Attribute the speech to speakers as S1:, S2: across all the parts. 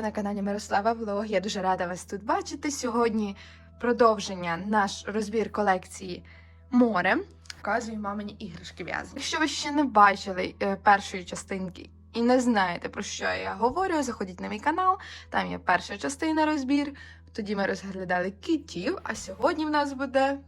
S1: на каналі Мирослава Влог. Я дуже рада вас тут бачити. Сьогодні продовження наш розбір колекції море. Показую мамині іграшки в'язані. Якщо ви ще не бачили е, першої частинки і не знаєте про що я говорю, заходіть на мій канал. Там є перша частина розбір. Тоді ми розглядали китів, а сьогодні в нас буде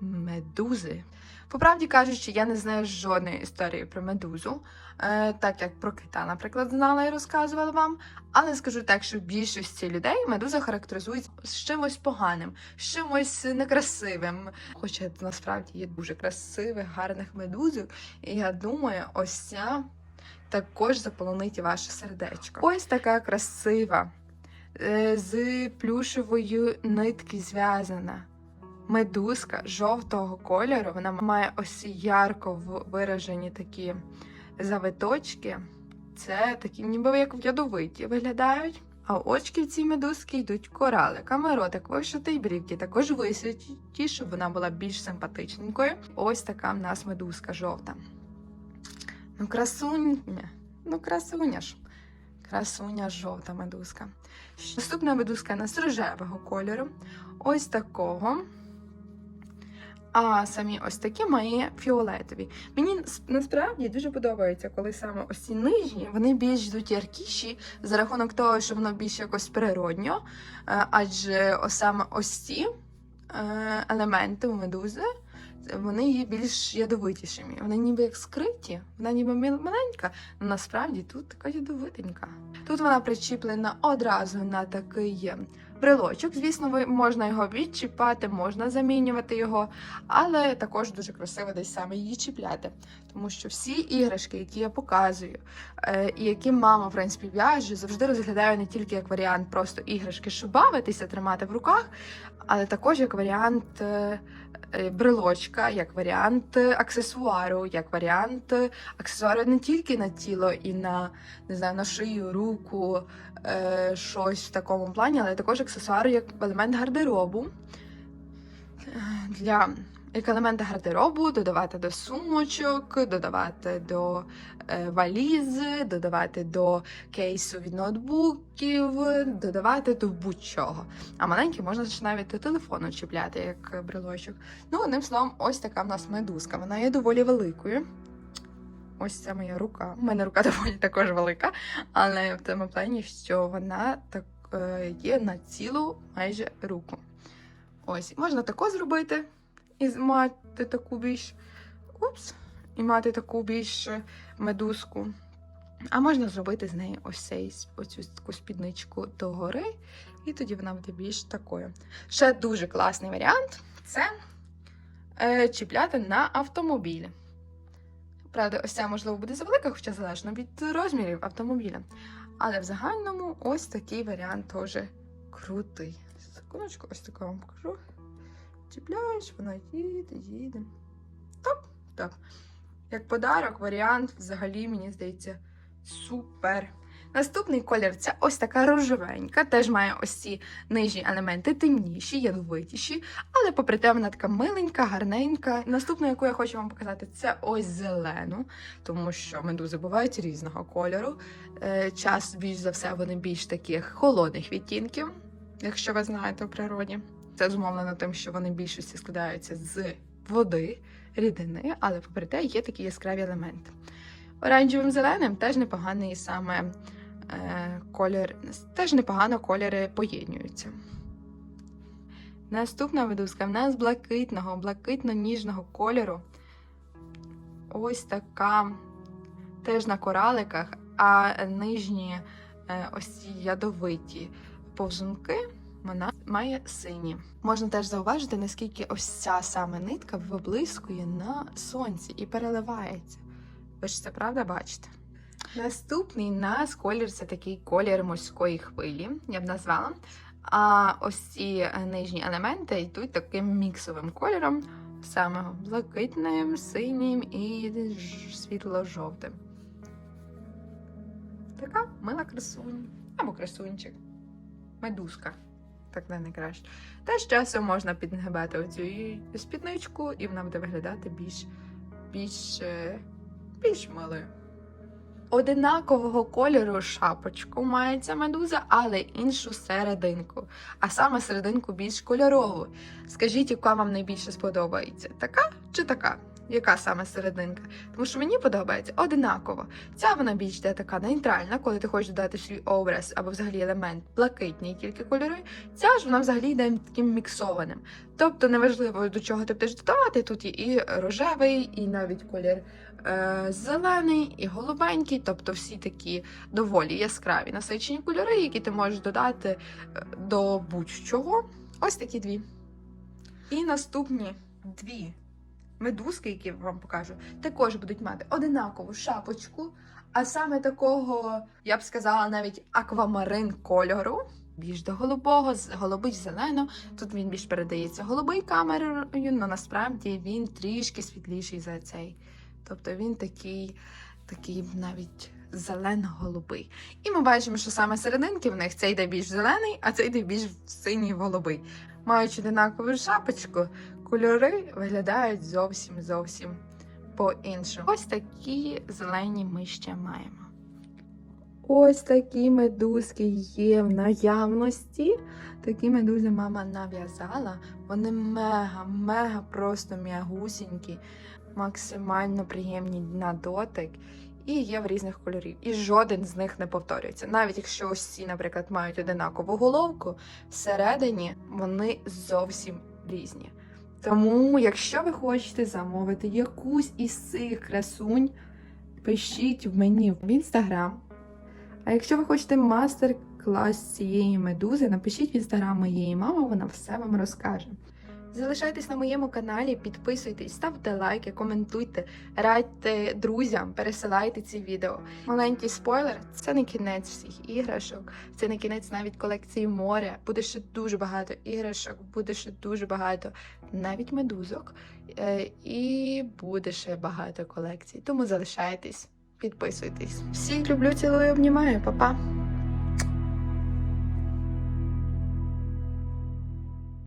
S1: медузи. По правді кажучи, я не знаю жодної історії про медузу, е, так як про кита, наприклад, знала і розказувала вам. Але скажу так, що в більшості людей медуза характеризують з чимось поганим, з чимось некрасивим. Хоча насправді є дуже красивих, гарних медузок. І я думаю, ось ця також заполонить ваше сердечко. Ось така красива, е, з плюшевої нитки зв'язана. Медузка жовтого кольору, вона має ось ярко виражені такі завиточки. Це такі ніби як ядовиті виглядають. А очки в цій медузки йдуть кораликами, ротик вишитий, брівки також висвіті, щоб вона була більш симпатичненькою. Ось така в нас медузка жовта. Ну, красуня, ну красуня ж. Красуня жовта медузка. Наступна медузка у нас рожевого кольору. Ось такого. А самі ось такі має фіолетові. Мені насправді дуже подобається, коли саме ось ці нижні вони більш йдуть яркіші за рахунок того, що воно більш якось природньо. Е, Адже саме ось ці е, елементи у медузи. Вони є більш ядовитішими. Вони ніби як скриті, вона ніби маленька, але насправді тут така ядовитенька. Тут вона причіплена одразу на такий брелочок. Звісно, можна його відчіпати, можна замінювати його, але також дуже красиво десь саме її чіпляти. Тому що всі іграшки, які я показую, е, і які мама в принципі в'яже, завжди розглядаю не тільки як варіант просто іграшки, щоб бавитися, тримати в руках, але також як варіант. Е, Брелочка, як варіант аксесуару, як варіант аксесуару не тільки на тіло і на не знаю, на шию, руку, е, щось в такому плані, але також аксесуару як елемент гардеробу. Е, Для як елемент гардеробу додавати до сумочок, додавати до е, валізи, додавати до кейсу від ноутбуків, додавати до будь-чого. А маленькі можна ж навіть до телефону чіпляти як брелочок. Ну, одним словом, ось така в нас медузка. Вона є доволі великою. Ось це моя рука. У мене рука доволі також велика, але в тому плані, що вона так е, є на цілу майже руку. Ось, можна тако зробити і мати таку більш. Упс, і мати таку більш медузку. А можна зробити з неї ось цей, оцю таку спідничку догори, і тоді вона буде більш такою. Ще дуже класний варіант це е, чіпляти на автомобіль. Правда, ось ця, можливо, буде завелика, хоча залежно від розмірів автомобіля. Але в загальному ось такий варіант теж крутий. Секундочку, ось таку вам покажу. Чіпляєш, вона їде, їде. Топ, топ. Як подарок, варіант взагалі, мені здається, супер. Наступний колір це ось така рожевенька, теж має ось ці нижні елементи темніші, ядовитіші, але попри те, вона така миленька, гарненька. Наступну, яку я хочу вам показати, це ось зелену, тому що медузи бувають різного кольору. Е, час більш за все вони більш таких холодних відтінків, якщо ви знаєте у природі. Це зумовлено тим, що вони в більшості складаються з води, рідини, але попри те є такі яскраві елементи. Оранжевим зеленим теж непоганий саме е, колір, теж непогано кольори поєднуються. Наступна медузка в нас блакитного, блакитно-ніжного кольору. Ось така теж на кораликах, а нижні е, ось ядовиті повзунки вона має сині. Можна теж зауважити, наскільки ось ця саме нитка виблискує на сонці і переливається. Ви ж це правда бачите? Наступний нас колір це такий колір морської хвилі, я б назвала. А ось ці е, нижні елементи йдуть таким міксовим кольором, саме блакитним, синім і світло-жовтим. Така мила красунь або красунчик. Медузка. Так не найкраще. Теж часом можна підгибати оцю спідничку, і вона буде виглядати більш, більш, е, більш милою. одинакового кольору шапочку має ця медуза, але іншу серединку. А саме серединку більш кольорову. Скажіть, яка вам найбільше сподобається? Така чи така? Яка саме серединка? Тому що мені подобається одинаково. Ця вона більш де така нейтральна, коли ти хочеш додати свій образ або взагалі елемент блакитні тільки кольори. Ця ж вона взагалі йде таким міксованим. Тобто неважливо до чого ти будеш додавати. Тут є і рожевий, і навіть колір е, зелений, і голубенький, тобто всі такі доволі яскраві насичені кольори, які ти можеш додати е, до будь-чого. Ось такі дві. І наступні дві медузки, які я вам покажу, також будуть мати одинакову шапочку, а саме такого, я б сказала, навіть аквамарин кольору. Більш до голубого, з- голубий зелено. Тут він більш передається голубий камерою, але насправді він трішки світліший за цей. Тобто він такий, такий навіть зелено-голубий. І ми бачимо, що саме серединки в них цей йде більш зелений, а цей йде більш синій голубий. Маючи одинакову шапочку, кольори виглядають зовсім зовсім по-іншому. Ось такі зелені ми ще маємо. Ось такі медузки є в наявності. Такі медузи мама нав'язала. Вони мега-мега просто м'ягусінькі, максимально приємні на дотик. І є в різних кольорів. І жоден з них не повторюється. Навіть якщо ці, наприклад, мають одинакову головку, всередині вони зовсім різні. Тому, якщо ви хочете замовити якусь із цих красунь, пишіть в мені в інстаграм. А якщо ви хочете мастер-клас цієї медузи, напишіть в інстаграм моєї мами, вона все вам розкаже. Залишайтесь на моєму каналі, підписуйтесь, ставте лайки, коментуйте, радьте друзям, пересилайте ці відео. Маленький спойлер це не кінець всіх іграшок, це не кінець навіть колекції моря. Буде ще дуже багато іграшок, буде ще дуже багато навіть медузок, е, і буде ще багато колекцій. Тому залишайтесь, підписуйтесь. Всіх люблю, цілую, обнімаю, па-па!